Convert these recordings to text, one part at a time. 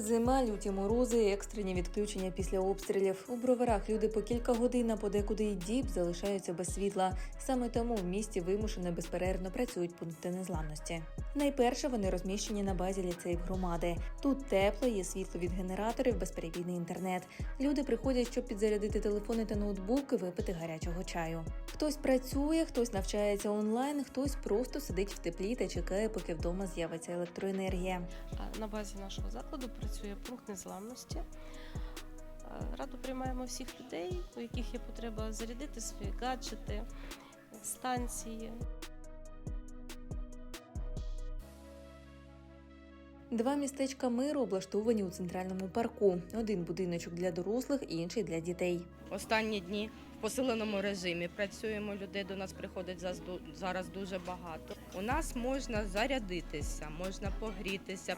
Зима, люті морози, екстрені відключення після обстрілів. У броварах люди по кілька годин, а подекуди й діб залишаються без світла. Саме тому в місті вимушено безперервно працюють пункти незламності. Найперше вони розміщені на базі ліцеїв громади. Тут тепло, є світло від генераторів, безперебійний інтернет. Люди приходять, щоб підзарядити телефони та ноутбуки, випити гарячого чаю. Хтось працює, хтось навчається онлайн, хтось просто сидить в теплі та чекає, поки вдома з'явиться електроенергія. На базі нашого закладу працює пункт незламності. А, Радо приймаємо всіх людей, у яких є потреба зарядити свої гаджети, станції. Два містечка миру облаштовані у центральному парку. Один будиночок для дорослих, інший для дітей. Останні дні в посиленому режимі працюємо. Людей до нас приходить зараз дуже багато. У нас можна зарядитися, можна погрітися.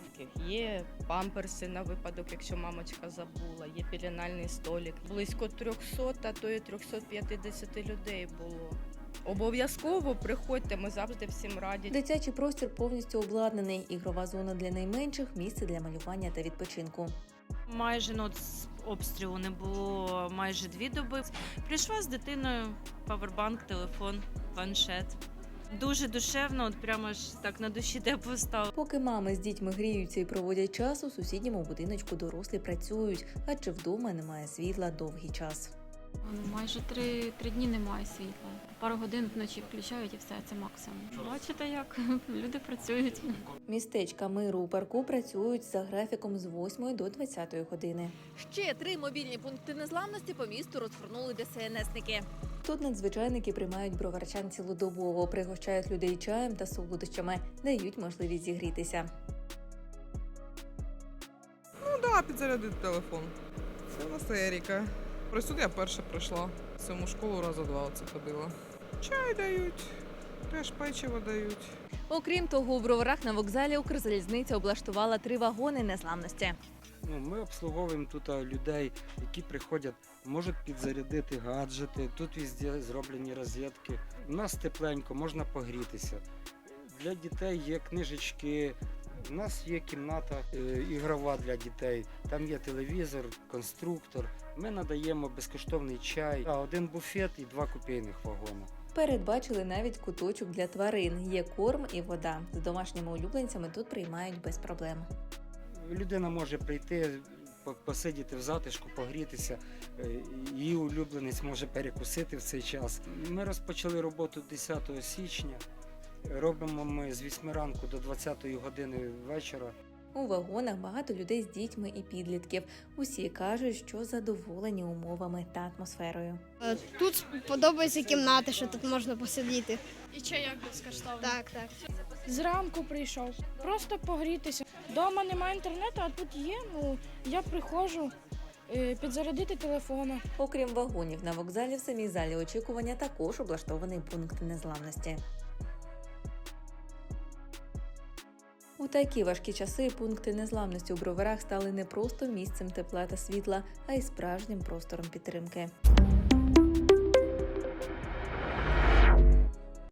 Є памперси на випадок, якщо мамочка забула, є пілінальний столик. Близько 300, а то і 350 людей було. Обов'язково приходьте, ми завжди всім раді. Дитячий простір повністю обладнаний. Ігрова зона для найменших, місце для малювання та відпочинку. Майже ну, з обстрілу не було майже дві доби. Прийшла з дитиною, павербанк, телефон, планшет. Дуже душевно, от прямо ж так на душі тепло стало. Поки мами з дітьми гріються і проводять час, у сусідньому будиночку дорослі працюють, адже вдома немає світла довгий час. Ну, Майже три, три дні немає світла. Пару годин вночі включають і все, це максимум. Бачите, як люди працюють. Містечка миру у парку працюють за графіком з 8 до 20 години. Ще три мобільні пункти незламності по місту розгорнули ДСНСники. Тут надзвичайники приймають броварчан цілодобово, пригощають людей чаєм та солодощами, дають можливість зігрітися. Ну да, підзарядити телефон. Це у Еріка. Про сюди я перша прийшла. В цьому школу раза два оце ходила. Чай дають, теж печиво дають. Окрім того, у броварах на вокзалі Укрзалізниця облаштувала три вагони незламності. Ну, ми обслуговуємо тут людей, які приходять, можуть підзарядити гаджети. Тут везде зроблені розетки. У нас тепленько, можна погрітися. Для дітей є книжечки. У нас є кімната е, ігрова для дітей. Там є телевізор, конструктор. Ми надаємо безкоштовний чай, а один буфет і два копійних вагони. Передбачили навіть куточок для тварин. Є корм і вода. З домашніми улюбленцями тут приймають без проблем. Людина може прийти, посидіти в затишку, погрітися. е, Її улюбленець може перекусити в цей час. Ми розпочали роботу 10 січня. Робимо ми з 8 ранку до 20 години вечора. У вагонах багато людей з дітьми і підлітків. Усі кажуть, що задоволені умовами та атмосферою. Е, Тут подобаються кімнати, що тут можна посидіти. І чайок безкоштовно. Так, так. Зранку прийшов. Просто погрітися. Дома немає інтернету, а тут є. Ну я приходжу е, підзарядити телефона. Окрім вагонів, на вокзалі в самій залі очікування також облаштований пункт незламності. У такі важкі часи пункти незламності у броварах стали не просто місцем тепла та світла, а й справжнім простором підтримки.